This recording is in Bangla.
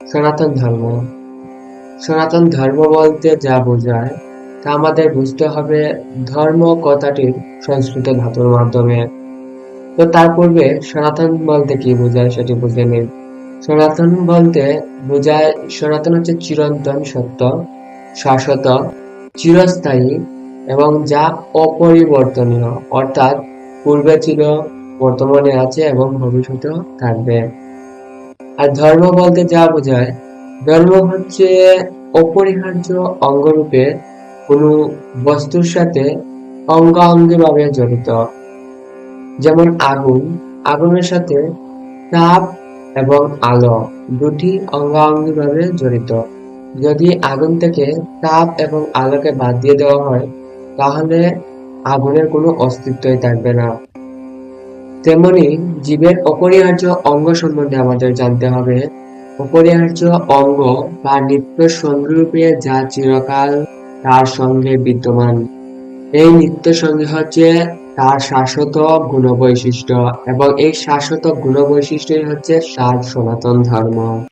সনাতন ধর্ম। সনাতন ধর্ম বলতে যা বোঝায়, তা আমাদের বুঝতে হবে ধর্ম কথাটির সংস্কৃত ধাতুর মাধ্যমে। তো তার পূর্বে সনাতন বলতে কি বোঝায় সেটি বুঝে নিন। সনাতন বলতে বোঝায়, সনাতন হচ্ছে চিরন্তন সত্য, শাশ্বত, চিরস্থায়ী এবং যা অপরিবর্তনীয়, অর্থাৎ পূর্বে ছিল, বর্তমানে আছে এবং ভবিষ্যতেও থাকবে। আর ধর্ম বলতে যা বোঝায়, ধর্ম হচ্ছে অপরিহার্য অঙ্গরূপে কোনো বস্তুর সাথে অঙ্গাঙ্গি ভাবে জড়িত। যেমন আগুন, আগুনের সাথে তাপ এবং আলো দুটি অঙ্গাঙ্গি ভাবে জড়িত। যদি আগুন থেকে তাপ এবং আলোকে বাদ দিয়ে দেওয়া হয়, তাহলে আগুনের কোনো অস্তিত্বই থাকবে না। তেমনি জীবের অপরিহার্য অঙ্গ সম্বন্ধে আমাদের জানতে হবে। অপরিহার্য অঙ্গ বা নিত্য সঙ্গীরূপে যা চিরকাল তার সঙ্গে বিদ্যমান। এই নিত্য সঙ্গী হচ্ছে তার শাশ্বত গুণবৈশিষ্ট্য এবং এই শাশ্বত গুণবৈশিষ্ট্যই হচ্ছে সার সনাতন ধর্ম।